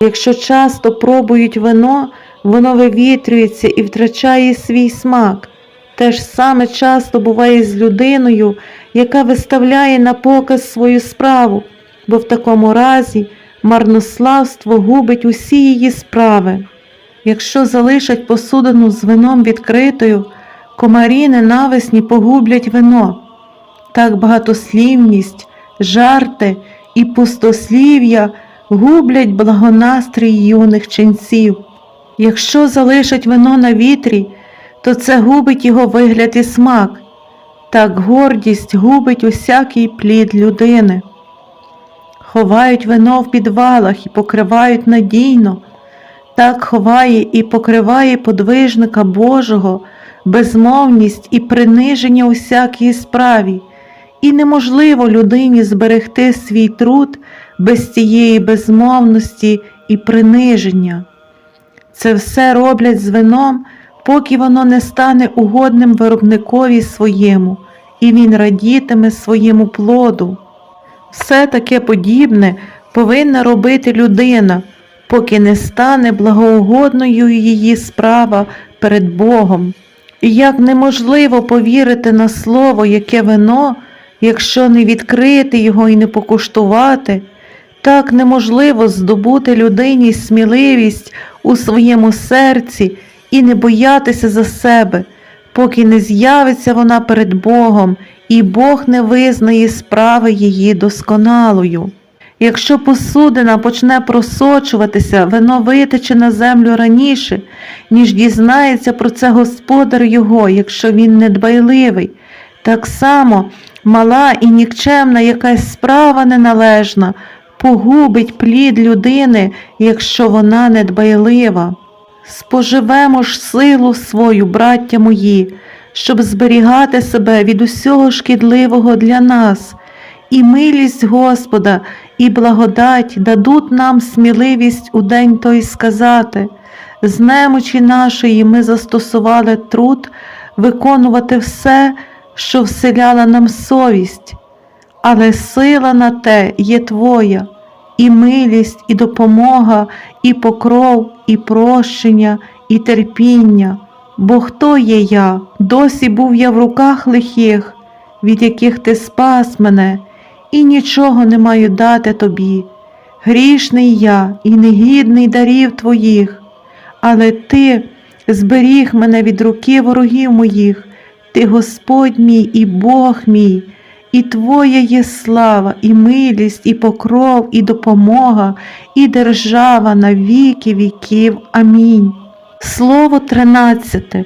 Якщо часто пробують вино, воно вивітрюється і втрачає свій смак. Те ж саме часто буває з людиною, яка виставляє на показ свою справу, бо в такому разі марнославство губить усі її справи. Якщо залишать посудину з вином відкритою, комарі ненависні погублять вино. Так багатослівність, жарти і пустослів'я гублять благонастрій юних ченців. Якщо залишать вино на вітрі, то це губить його вигляд і смак. Так гордість губить усякий плід людини. Ховають вино в підвалах і покривають надійно, так ховає і покриває подвижника Божого, безмовність і приниження усякій справі, і неможливо людині зберегти свій труд без цієї безмовності і приниження. Це все роблять з вином, поки воно не стане угодним виробникові своєму, і він радітиме своєму плоду. Все таке подібне повинна робити людина, поки не стане благоугодною її справа перед Богом. І як неможливо повірити на слово, яке вино, якщо не відкрити його і не покуштувати, так неможливо здобути людині сміливість у своєму серці і не боятися за себе, поки не з'явиться вона перед Богом, і Бог не визнає справи її досконалою. Якщо посудина почне просочуватися, вино витече на землю раніше, ніж дізнається про це господар його, якщо він недбайливий. Так само мала і нікчемна якась справа неналежна погубить плід людини, якщо вона недбайлива. Споживемо ж силу свою, браття мої, щоб зберігати себе від усього шкідливого для нас, і милість Господа, і благодать дадуть нам сміливість у день той сказати. З немочі нашої ми застосували труд виконувати все, що вселяла нам совість, але сила на те є Твоя, і милість, і допомога, і покров, і прощення, і терпіння. Бо хто є я? Досі був я в руках лихих, від яких ти спас мене, і нічого не маю дати тобі. Грішний я і негідний дарів твоїх, але ти зберіг мене від руки ворогів моїх, ти Господь мій і Бог мій, і Твоя є слава, і милість, і покров, і допомога, і держава на віки віків. Амінь. Слово 13.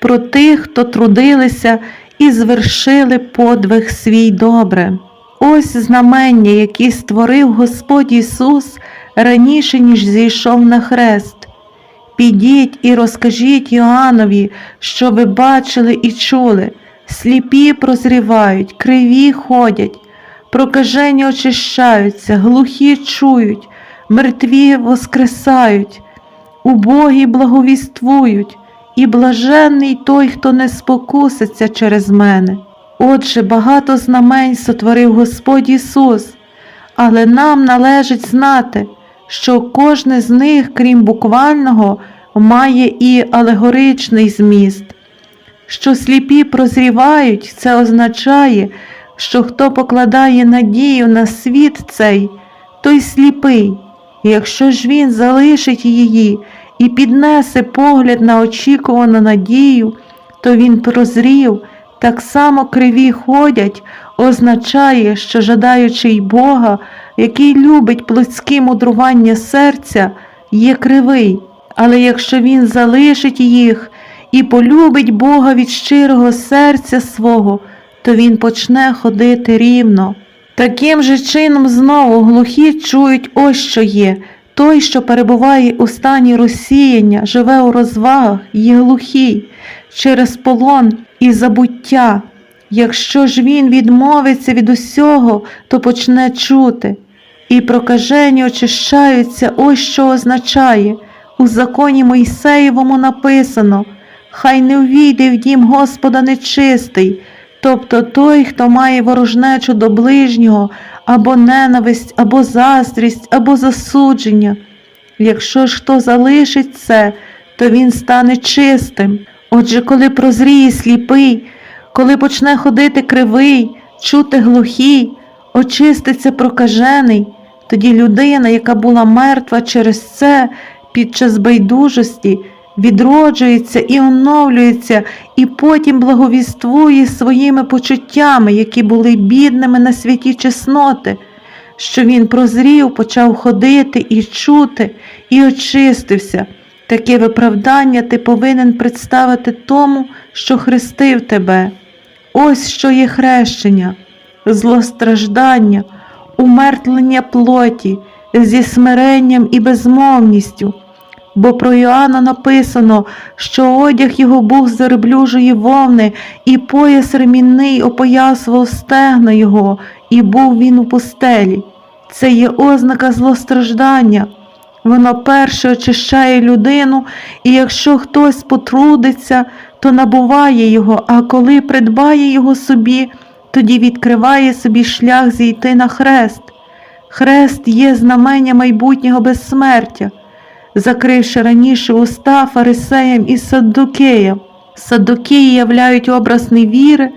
Про тих, хто трудилися і звершили подвиг свій добре. Ось знамення, які створив Господь Ісус раніше, ніж зійшов на хрест. Підіть і розкажіть Йоаннові, що ви бачили і чули. Сліпі прозрівають, криві ходять, прокажені очищаються, глухі чують, мертві воскресають, убогі благовіствують, і блаженний той, хто не спокуситься через мене. Отже, багато знамень сотворив Господь Ісус, але нам належить знати, що кожне з них, крім буквального, має і алегоричний зміст. Що сліпі прозрівають, це означає, що хто покладає надію на світ цей, той сліпий, і якщо ж він залишить її і піднесе погляд на очікувану надію, то він прозрів, так само криві ходять, означає, що жадаючий Бога, який любить плотські мудрування серця, є кривий, але якщо він залишить їх, і полюбить Бога від щирого серця свого, то він почне ходити рівно. Таким же чином знову глухі чують ось що є. Той, що перебуває у стані розсіяння, живе у розвагах, є глухий через полон і забуття. Якщо ж він відмовиться від усього, то почне чути. І прокажені очищаються, ось що означає. У законі Мойсеєвому написано хай не увійде в дім Господа нечистий, тобто той, хто має ворожнечу до ближнього, або ненависть, або заздрість, або засудження. Якщо ж хто залишить це, то він стане чистим. Отже, коли прозріє сліпий, коли почне ходити кривий, чути глухий, очиститься прокажений, тоді людина, яка була мертва через це під час байдужості, відроджується і оновлюється, і потім благовіствує своїми почуттями, які були бідними на святі чесноти, що він прозрів, почав ходити і чути, і очистився. Таке виправдання ти повинен представити тому, що хрестив тебе. Ось що є хрещення, злостраждання, умертлення плоті зі смиренням і безмовністю. Бо про Іоанна написано, що одяг його був з верблюжої вовни, і пояс ремінний опоясував стегна його, і був він у пустелі. Це є ознака злостраждання. Воно перше очищає людину, і якщо хтось потрудиться, то набуває його, а коли придбає його собі, тоді відкриває собі шлях зійти на хрест. Хрест є знамення майбутнього безсмертя, закривши раніше уста фарисеям і саддукеям. Саддукеї являють образ невіри,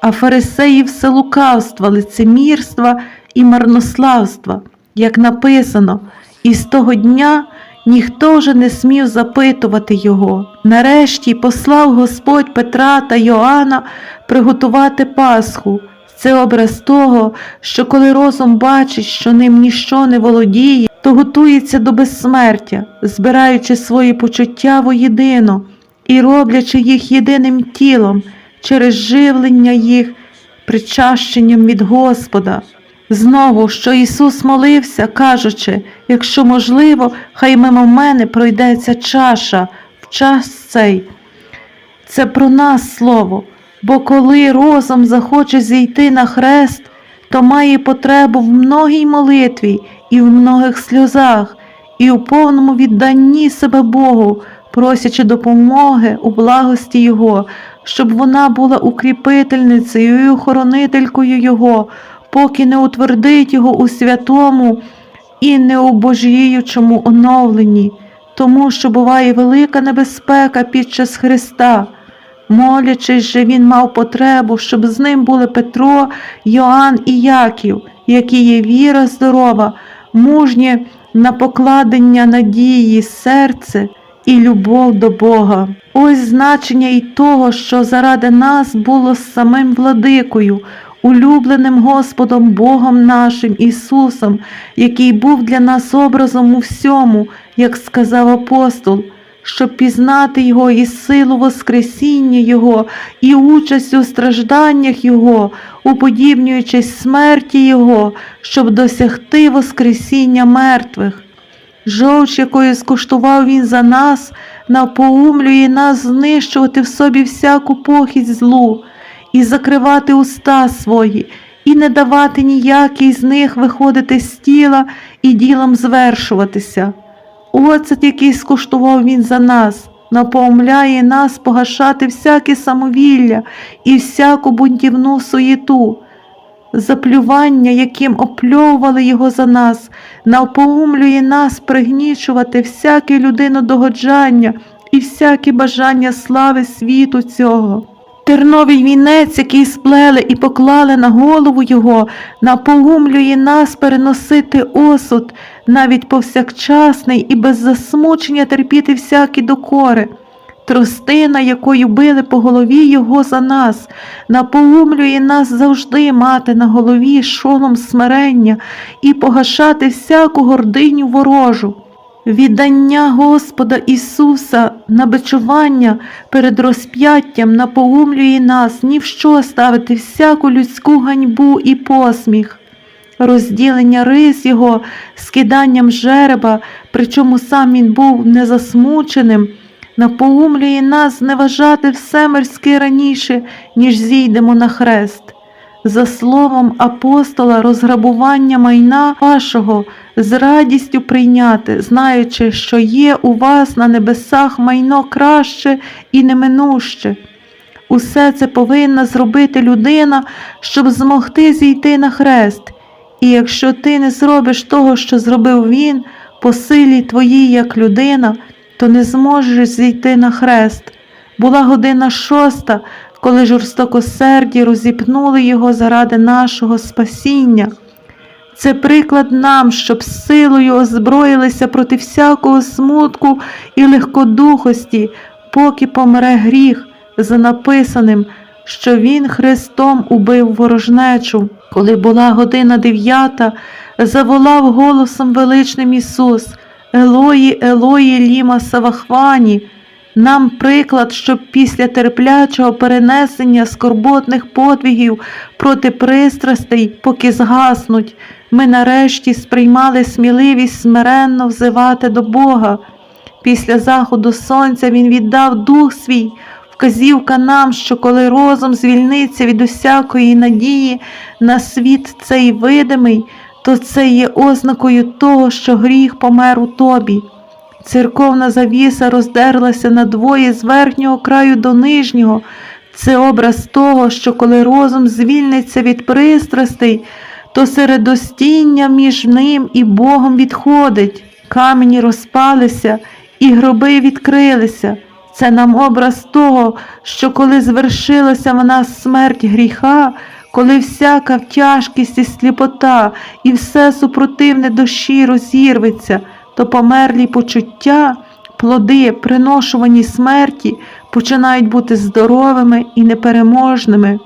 а фарисеї все лукавства, лицемірства і марнославства, як написано, і з того дня ніхто вже не смів запитувати його. Нарешті послав Господь Петра та Йоанна приготувати Пасху. Це образ того, що коли розум бачить, що ним ніщо не володіє, то готується до безсмертя, збираючи свої почуття воєдино і роблячи їх єдиним тілом через живлення їх причащенням від Господа. Знову, що Ісус молився, кажучи, якщо можливо, хай мимо мене пройдеться чаша в час цей. Це про нас слово, бо коли розум захоче зійти на хрест, то має потребу в многій молитві і в многих сльозах, і у повному відданні себе Богу, просячи допомоги у благості Його, щоб вона була укріпительницею і охоронителькою Його, поки не утвердить Його у святому і неубожіючому оновленні, тому що буває велика небезпека під час Христа. Молячись же, він мав потребу, щоб з ним були Петро, Йоанн і Яків, які є віра здорова, мужнє на покладення надії, серце і любов до Бога. Ось значення і того, що заради нас було з самим владикою, улюбленим Господом Богом нашим Ісусом, який був для нас образом у всьому, як сказав апостол щоб пізнати Його і силу Воскресіння Його, і участь у стражданнях Його, уподібнюючись смерті Його, щоб досягти Воскресіння мертвих. Жовч, якою скуштував Він за нас, напоумлює нас знищувати в собі всяку похідь злу і закривати уста свої, і не давати ніякій з них виходити з тіла і ділом звершуватися. Оцет, який скуштував він за нас, напоумляє нас погашати всяке самовілля і всяку бунтівну суєту, заплювання, яким опльовували його за нас, напоумлює нас пригнічувати всяке людинодогоджання і всяке бажання слави світу цього. Терновий вінець, який сплели і поклали на голову його, напоумлює нас переносити осуд, навіть повсякчасний і без засмучення терпіти всякі докори. Тростина, якою били по голові його за нас, напоумлює нас завжди мати на голові шолом смирення і погашати всяку гординю ворожу. Віддання Господа Ісуса на бичування перед розп'яттям напоумлює нас ні в що ставити всяку людську ганьбу і посміх, розділення рис Його скиданням жереба, причому сам він був незасмученим, напоумлює нас зневажати все мирське раніше, ніж зійдемо на хрест. За словом апостола, розграбування майна вашого з радістю прийняти, знаючи, що є у вас на небесах майно краще і неминуще. Усе це повинна зробити людина, щоб змогти зійти на хрест. І якщо ти не зробиш того, що зробив він, по силі твоїй як людина, то не зможеш зійти на хрест. Була година шоста, коли жорстокосерді розіпнули його заради нашого спасіння. Це приклад нам, щоб силою озброїлися проти всякого смутку і легкодухості, поки помре гріх, за написаним, що Він Христом убив ворожнечу. Коли була година дев'ята, заволав голосом величним Ісус Елої, Елої, ліма Савахвані. Нам приклад, щоб після терплячого перенесення скорботних подвигів проти пристрастей, поки згаснуть, ми нарешті сприймали сміливість смиренно взивати до Бога. Після заходу сонця Він віддав дух свій, вказівка нам, що коли розум звільниться від усякої надії на світ цей видимий, то це є ознакою того, що гріх помер у тобі. Церковна завіса роздерлася надвоє з верхнього краю до нижнього. Це образ того, що коли розум звільниться від пристрастей, то середостіння між ним і Богом відходить. Камені розпалися, і гроби відкрилися. Це нам образ того, що коли звершилася в нас смерть гріха, коли всяка тяжкість і сліпота, і все супротивне душі розірветься, то померлі почуття, плоди, приношувані смерті, починають бути здоровими і непереможними.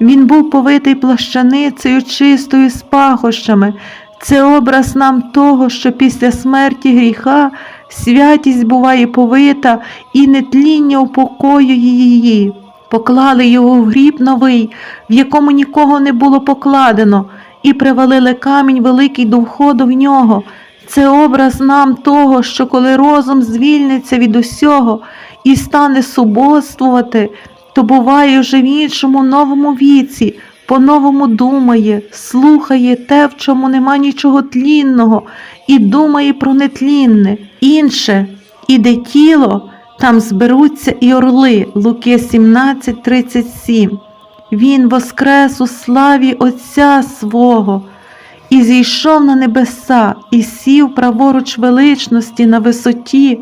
Він був повитий плащаницею чистою з пахощами. Це образ нам того, що після смерті гріха святість буває повита і нетління упокоює її. Поклали його в гріб новий, в якому нікого не було покладено, і привалили камінь великий до входу в нього. Це образ нам того, що коли розум звільниться від усього і стане суботствувати, то буває вже в іншому новому віці, по-новому думає, слухає те, в чому нема нічого тлінного, і думає про нетлінне. Інше, і де тіло, там зберуться і орли. Луки 17:37. Він воскрес у славі Отця свого і зійшов на небеса, і сів праворуч величності на висоті.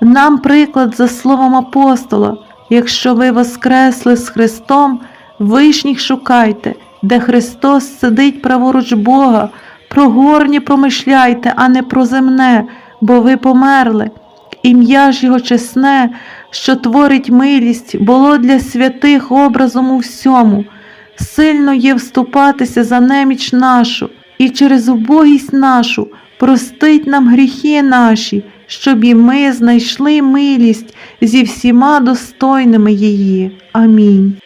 Нам приклад за словом апостола, якщо ви воскресли з Христом, вишніх шукайте, де Христос сидить праворуч Бога, про горні помишляйте, а не про земне, бо ви померли. Ім'я ж Його чесне, що творить милість, було для святих образом у всьому. Сильно є вступатися за неміч нашу і через убогість нашу простить нам гріхи наші, щоб і ми знайшли милість зі всіма достойними її. Амінь.